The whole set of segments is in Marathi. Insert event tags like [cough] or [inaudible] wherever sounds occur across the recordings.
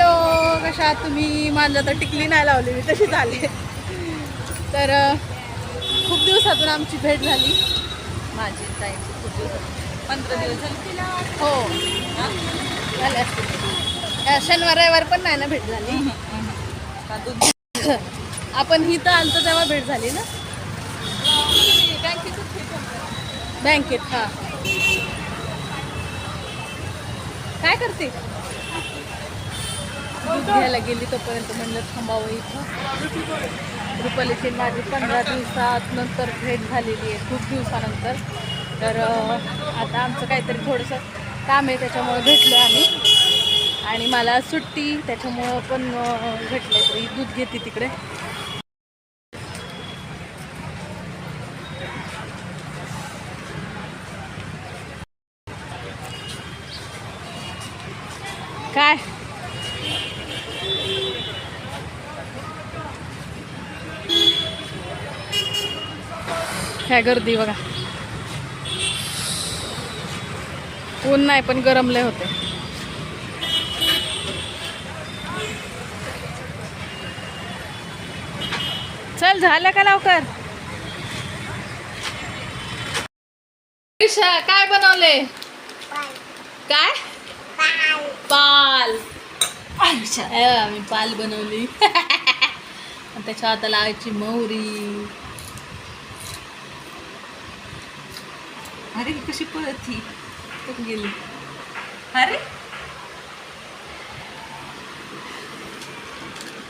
हॅलो कशा तुम्ही? माझं तर टिकली नाही लावली मी तशी झाली तर खूप दिवसातून आमची भेट झाली. माझी ताईची खूप दिवसातून. पंधरा दिवस झाले. हो. झाले शनिवार रविवार पण नाही ना भेट झाली? आपण इथं आलतो तेव्हा भेट झाली ना. बँकेत हा. काय करते? दूध घ्यायला गेली तोपर्यंत म्हणलं थांबावं इथं. रुपालीची माझी पंधरा दिवसात नंतर भेट झालेली आहे खूप दिवसानंतर. तर आता आमचं काहीतरी थोडंसं काम आहे त्याच्यामुळं भेटलो आम्ही. आणि मला सुट्टी त्याच्यामुळं पण भेटलं तरी दूध घेते तिकडे. काय? काय गर्दी बघा. ऊन नाही पण गरमले होते चल झालं का लवकर? काय बनवले काय? पाल. मी पाल बनवली. [laughs] त्याच्या हाताला आईची मोहरी अरे कशी पळत ही? गेली? अरे!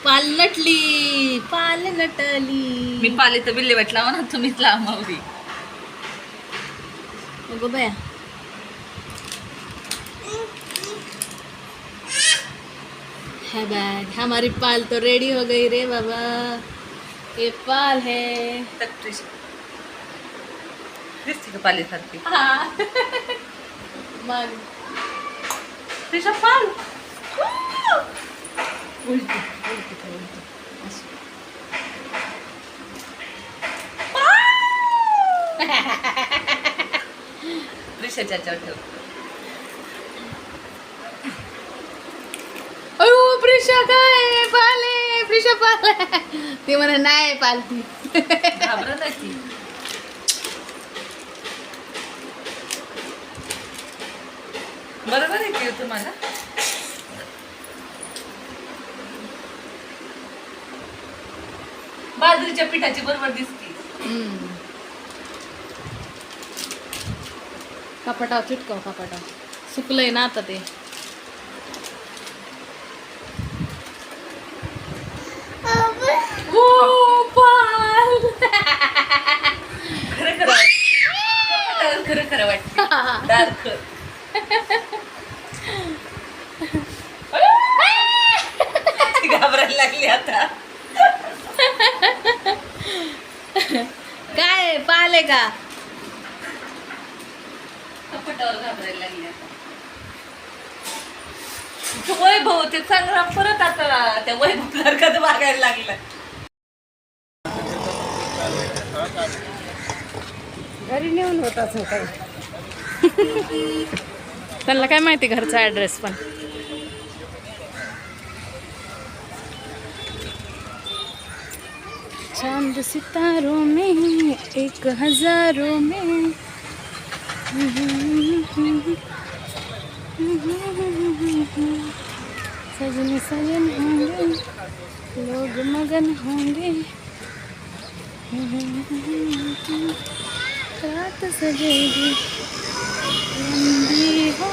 पाल नटली पाल नटली. मी पाले तर विल्हेवाट लावा ना तुम्हीच लावा मावरी अगो बया. है बैग हमारी पाल तो रेडी हो गई रे बाबा. ये पाल है. तक्रीश का पाले. सारखी मग पाल. उलटी याच्यावर ठेव. अयो प्रिशा काय पाले प्रिशा पाल ते म्हणा नाही पालती. घाबरत आहे बरोबर आहे की हो तुम्हाला? बाजरीच्या पिठाची बरोबर दिसते. हम्म. कपाटाव चिटकव सुकलंय ना आता ते ओ पाल खरं खरं वाटतं खरं खरं वाटतं डार्क घाबरायला लागली आता काय पाल का कपटावर घाबरायला लागली आता? तो वैभव ते चांगला परत आता त्या वैभव सारखा वागायला लागला. घरी नेऊन होताच होता [laughs] त्यांना काय माहिती घरचा ॲड्रेस पण. चांद सितारों में एक हजारों में। सजन सजन होंगे लोग मगन होंगे। रात सजेगी लंबी हो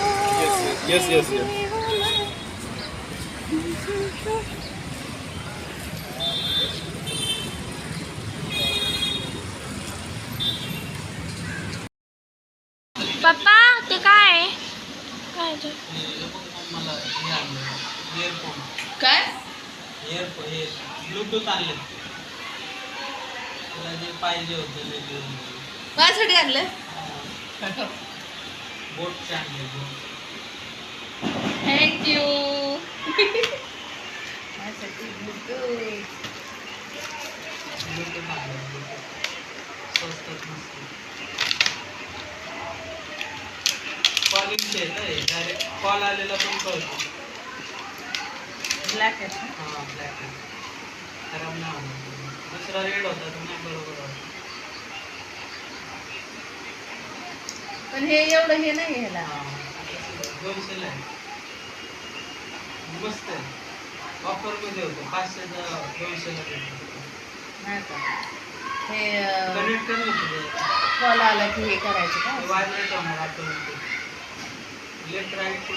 Yes, yes, yes. लंबी हो मैं। पप्पा ते काय आहे? काय आहे ते? हे काय ब्लूटूथ आणले तुला जे पाहिजे होतं ते. माझ्यासाठी आणलं. बोटचे आणले बोट थँक्यू ब्लूटूथ आणले ब्लूटूथ स्वस्तात मस्त डायरेक्ट कॉल आलेला पण कळतो. ब्लॅक आहे. का? हा ब्लॅक आहे. खराब नाही होणार. दुसरा रेड होता तो नाही बरोबर होता. पण हे एवढं हे नाही ह्याला हा दोनशेला आहे मस्त आहे. ऑफरमध्ये होतं. पाचशेचा दोनशेला भेटतो नाही का? हे कनेक्ट होतं कॉल आला की हे करायचं का? व्हायब्रेट होणार ऑटोमॅटिक लेफ्ट राईट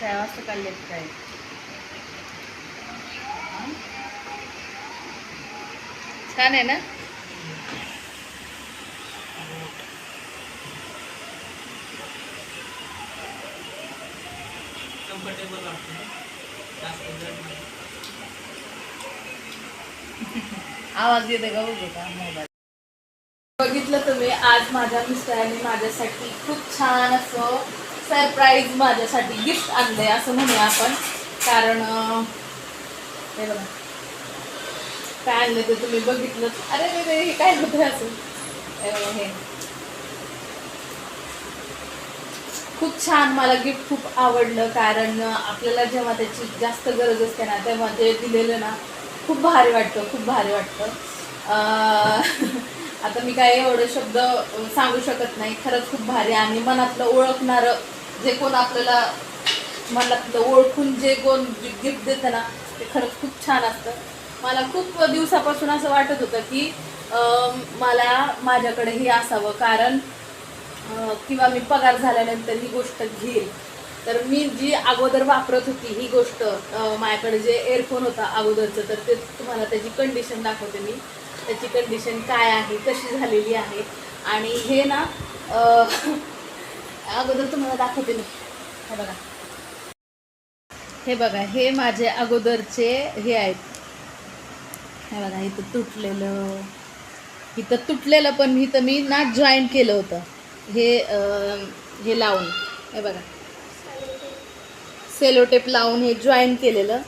काय वाजता काय छान आहे ना? कम्फर्टेबल वाटतं आवाज येते का? बघू का मोबाईल. आज माझ्या मिस्टरांनी माझ्यासाठी खूप छान असं सरप्राईज माझ्यासाठी गिफ्ट आणलंय असं म्हणूया आपण. कारण हे बघा. काय आणलं ते तुम्ही बघितलं अरे रे रे हे काय होतं असं? हे खूप छान मला गिफ्ट खूप आवडलं कारण आपल्याला जेव्हा त्याची जास्त गरज असते ना तेव्हा ते दिलेलं ना खूप भारी वाटतं खूप भारी वाटतं. आता मी काय एवढं शब्द सांगू शकत नाही. खरंच खूप भारी आणि मनातलं ओळखणारं जे कोण आपल्याला मनातलं ओळखून जे कोण गिफ्ट देतं ना ते खरंच खूप छान असतं. मला खूप दिवसापासून असं वाटत होतं की मला माझ्याकडे हे असावं. कारण किंवा मी पगार झाल्यानंतर ही गोष्ट घेईल. तर मी जी अगोदर वापरत होती ही गोष्ट माझ्याकडे जे एअरफोन होता अगोदरचं तर ते तुम्हाला त्याची कंडिशन दाखवते मी. त्याची कंडिशन काय आहे कशी झालेली आहे. आणि हे ना अगोदर तुम्हाला दाखवते मी. हे बघा. हे बघा हे माझे अगोदरचे हे आहेत. हे बघा इथं तुटलेलं. इथं तुटलेलं पण इथं मी ना जॉईन केलं होतं. हे हे लावून. हे बघा. सेलोटेप लावून हे जॉईन केलेलं.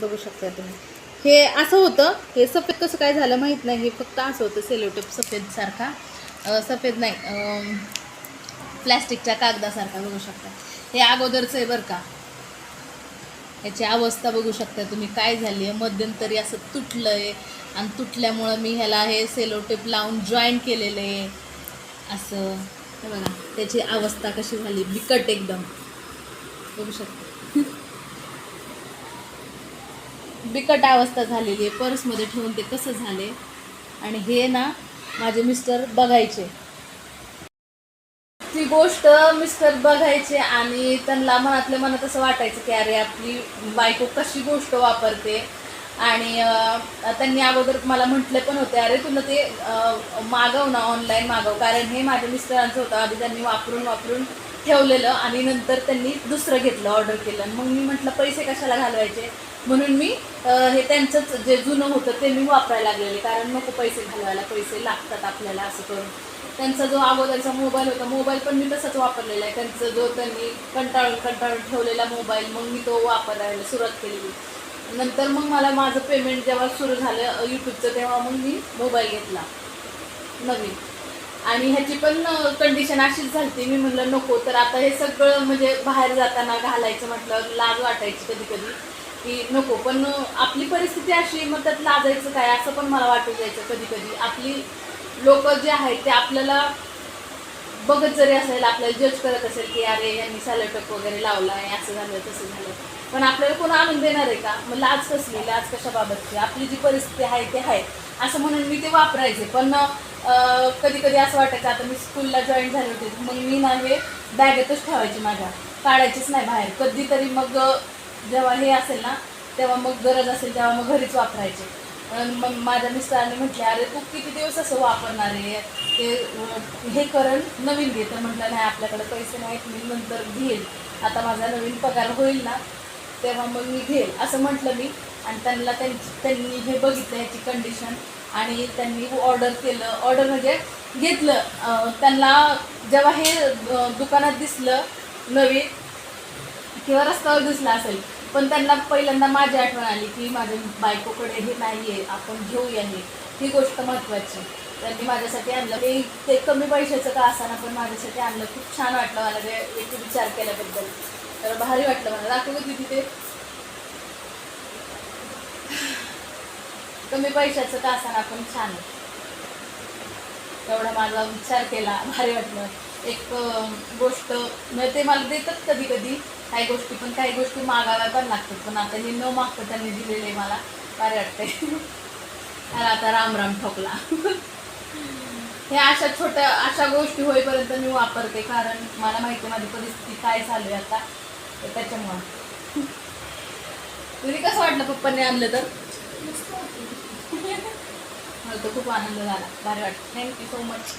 बघू शकता तुम्ही. हे असं होतं हे सफेद कसं काय झालं माहीत नाही हे फक्त असं होतं सेलोटेप सफेदसारखा सफेद नाही प्लॅस्टिकच्या कागदासारखा बघू शकता. हे अगोदरचं आहे बरं का. याची अवस्था बघू शकता तुम्ही काय झाली आहे? मध्यंतरी असं तुटलं आहे आणि तुटल्यामुळं मी ह्याला हे सेलोटेप लावून जॉईन केलेलं आहे. असं हे बघा त्याची अवस्था कशी झाली बिकट एकदम. बघू शकता. बिकट अवस्था झालेली आहे. पर्समध्ये ठेवून ते कसं झाले? आणि हे ना माझे मिस्टर बघायचे. ती गोष्ट मिस्टर बघायचे आणि त्यांना मनातल्या मनात असं वाटायचं की अरे आपली बायको कशी गोष्ट वापरते? आणि त्यांनी अगोदर मला म्हटले पण होते अरे तुला ते मागव ना ऑनलाईन मागव. कारण हे माझ्या मिस्टरांचं होतं. आधी त्यांनी वापरून वापरून ठेवलेलं आणि नंतर त्यांनी दुसरं घेतलं ऑर्डर केलं. मग मी म्हटलं पैसे कशाला घालवायचे? म्हणून मी हे त्यांचंच जे जुनं होतं ते मी वापरायला लागलेले. कारण नको पैसे घालवायला पैसे लागतात आपल्याला असं करून. त्यांचा जो अगोदरचा मोबाईल होता मोबाईल पण मी तसाच वापरलेला आहे. त्यांचा जो त्यांनी कंटाळून कंटाळून ठेवलेला मोबाईल मग मी तो वापरायला सुरुवात केलेली. नंतर मग मला माझं पेमेंट जेव्हा सुरू झालं यूट्यूबचं तेव्हा मग मी मोबाईल घेतला. नवीन. आणि ह्याची पण कंडिशन अशीच झाली मी म्हटलं नको. तर आता हे सगळं म्हणजे बाहेर जाताना घालायचं म्हटलं लाज वाटायची कधी कधी की नको पण आपली परिस्थिती अशी मग त्यात लाजायचं काय? असं पण मला वाटून जायचं कधी कधी आपली लोक जे आहेत ते आपल्याला बघत जरी असेल आपल्याला जज करत असेल की अरे यांनी सॅलटप वगैरे लावला आहे असं झालं तसं झालं. पण आपल्याला कोण आणून देणार आहे का? मग लाज कसली? लाज कशाबाबतची? आपली जी परिस्थिती आहे ते आहे. असं म्हणून मी ते वापरायचे. पण कधी कधी असं वाटायचं आता मी स्कूलला जॉईन झाले होते मग मी ना हे बॅगेतच ठेवायची माझ्या. काढायचीच नाही बाहेर. कधीतरी मग जेव्हा हे असेल ना तेव्हा मग गरज असेल तेव्हा मग घरीच वापरायचे. मग माझ्या मिस्टरांनी म्हटले अरे तू किती दिवस असं वापरणार आहे? ते हे करण नवीन घे तर म्हटलं नाही आपल्याकडे पैसे नाहीत मी नंतर घेईल. आता माझा नवीन पगार होईल ना तेव्हा मग मी घेईल. असं म्हटलं मी. आणि त्यांना त्यांची त्यांनी हे बघितलं ह्याची कंडिशन आणि त्यांनी ऑर्डर केलं. ऑर्डर म्हणजे घेतलं. त्यांना जेव्हा हे दुकानात दिसलं नवीन किंवा रस्त्यावर दिसला असेल पण त्यांना पहिल्यांदा माझी आठवण आली की माझ्या बायकोकडे हे नाही आहे आपण घेऊया हे. ही गोष्ट महत्त्वाची. त्यांनी माझ्यासाठी आणलं. ते ते कमी पैशाचं का असताना पण माझ्यासाठी आणलं. खूप छान वाटलं मला ते एक विचार केल्याबद्दल. तर भारी वाटलं मला. दाखव होती तिथे कमी पैशाचं का असताना पण छान. तेवढा माझा विचार केला. भारी वाटलं. एक गोष्ट म्हणजे ते मला देतात कधी कधी काही गोष्टी पण काही गोष्टी मागाव्या पण लागतात. पण आता हे न मागतं त्यांनी दिलेले मला. भारी वाटते आणि आता राम राम ठोकला. हे अशा छोट्या अशा गोष्टी होईपर्यंत मी वापरते कारण मला माहिती माझी परिस्थिती काय चालू आहे आता. तर त्याच्यामुळं. तुम्ही कसं वाटलं पप्पांनी आणलं तर? मला तर खूप आनंद झाला. भारी वाटतं थँक्यू सो मच